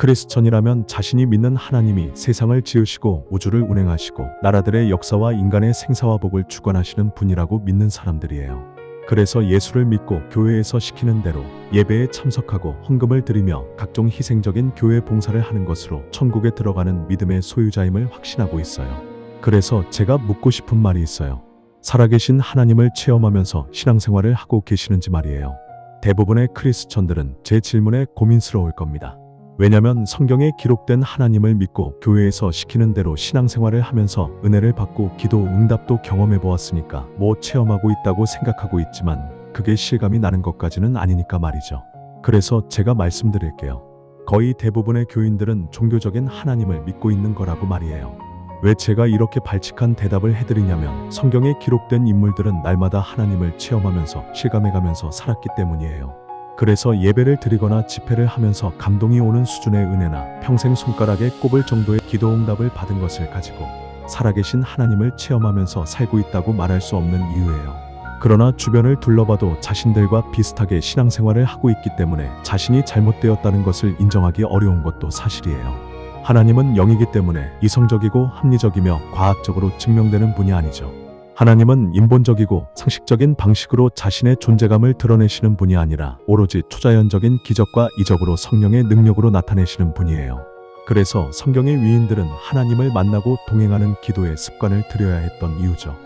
크리스천이라면 자신이 믿는 하나님이 세상을 지으시고 우주를 운행하시고 나라들의 역사와 인간의 생사와 복을 주관하시는 분이라고 믿는 사람들이에요. 그래서 예수를 믿고 교회에서 시키는 대로 예배에 참석하고 헌금을 드리며 각종 희생적인 교회 봉사를 하는 것으로 천국에 들어가는 믿음의 소유자임을 확신하고 있어요. 그래서 제가 묻고 싶은 말이 있어요. 살아계신 하나님을 체험하면서 신앙생활을 하고 계시는지 말이에요. 대부분의 크리스천들은 제 질문에 고민스러울 겁니다. 왜냐면 성경에 기록된 하나님을 믿고 교회에서 시키는 대로 신앙생활을 하면서 은혜를 받고 기도 응답도 경험해 보았으니까 뭐 체험하고 있다고 생각하고 있지만 그게 실감이 나는 것까지는 아니니까 말이죠. 그래서 제가 말씀드릴게요. 거의 대부분의 교인들은 종교적인 하나님을 믿고 있는 거라고 말이에요. 왜 제가 이렇게 발칙한 대답을 해드리냐면 성경에 기록된 인물들은 날마다 하나님을 체험하면서 실감해가면서 살았기 때문이에요. 그래서 예배를 드리거나 집회를 하면서 감동이 오는 수준의 은혜나 평생 손가락에 꼽을 정도의 기도 응답을 받은 것을 가지고 살아계신 하나님을 체험하면서 살고 있다고 말할 수 없는 이유예요. 그러나 주변을 둘러봐도 자신들과 비슷하게 신앙생활을 하고 있기 때문에 자신이 잘못되었다는 것을 인정하기 어려운 것도 사실이에요. 하나님은 영이기 때문에 이성적이고 합리적이며 과학적으로 증명되는 분이 아니죠. 하나님은 인본적이고 상식적인 방식으로 자신의 존재감을 드러내시는 분이 아니라 오로지 초자연적인 기적과 이적으로 성령의 능력으로 나타내시는 분이에요. 그래서 성경의 위인들은 하나님을 만나고 동행하는 기도의 습관을 들여야 했던 이유죠.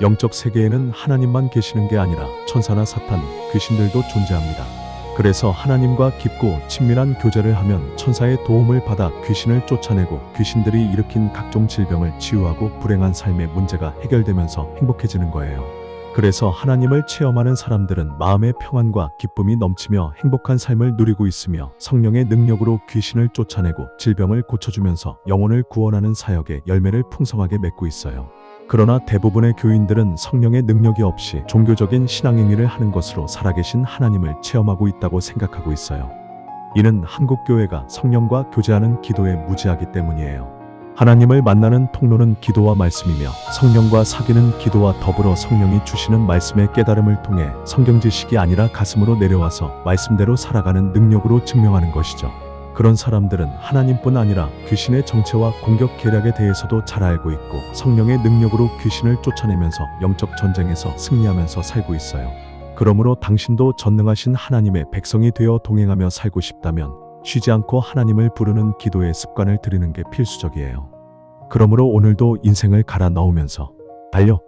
영적 세계에는 하나님만 계시는 게 아니라 천사나 사탄, 귀신들도 존재합니다. 그래서 하나님과 깊고 친밀한 교제를 하면 천사의 도움을 받아 귀신을 쫓아내고 귀신들이 일으킨 각종 질병을 치유하고 불행한 삶의 문제가 해결되면서 행복해지는 거예요. 그래서 하나님을 체험하는 사람들은 마음의 평안과 기쁨이 넘치며 행복한 삶을 누리고 있으며 성령의 능력으로 귀신을 쫓아내고 질병을 고쳐주면서 영혼을 구원하는 사역에 열매를 풍성하게 맺고 있어요. 그러나 대부분의 교인들은 성령의 능력이 없이 종교적인 신앙행위를 하는 것으로 살아계신 하나님을 체험하고 있다고 생각하고 있어요. 이는 한국교회가 성령과 교제하는 기도에 무지하기 때문이에요. 하나님을 만나는 통로는 기도와 말씀이며 성령과 사귀는 기도와 더불어 성령이 주시는 말씀의 깨달음을 통해 성경 지식이 아니라 가슴으로 내려와서 말씀대로 살아가는 능력으로 증명하는 것이죠. 그런 사람들은 하나님뿐 아니라 귀신의 정체와 공격 계략에 대해서도 잘 알고 있고 성령의 능력으로 귀신을 쫓아내면서 영적 전쟁에서 승리하면서 살고 있어요. 그러므로 당신도 전능하신 하나님의 백성이 되어 동행하며 살고 싶다면 쉬지 않고 하나님을 부르는 기도의 습관을 들이는 게 필수적이에요. 그러므로 오늘도 인생을 갈아 넣으면서 달려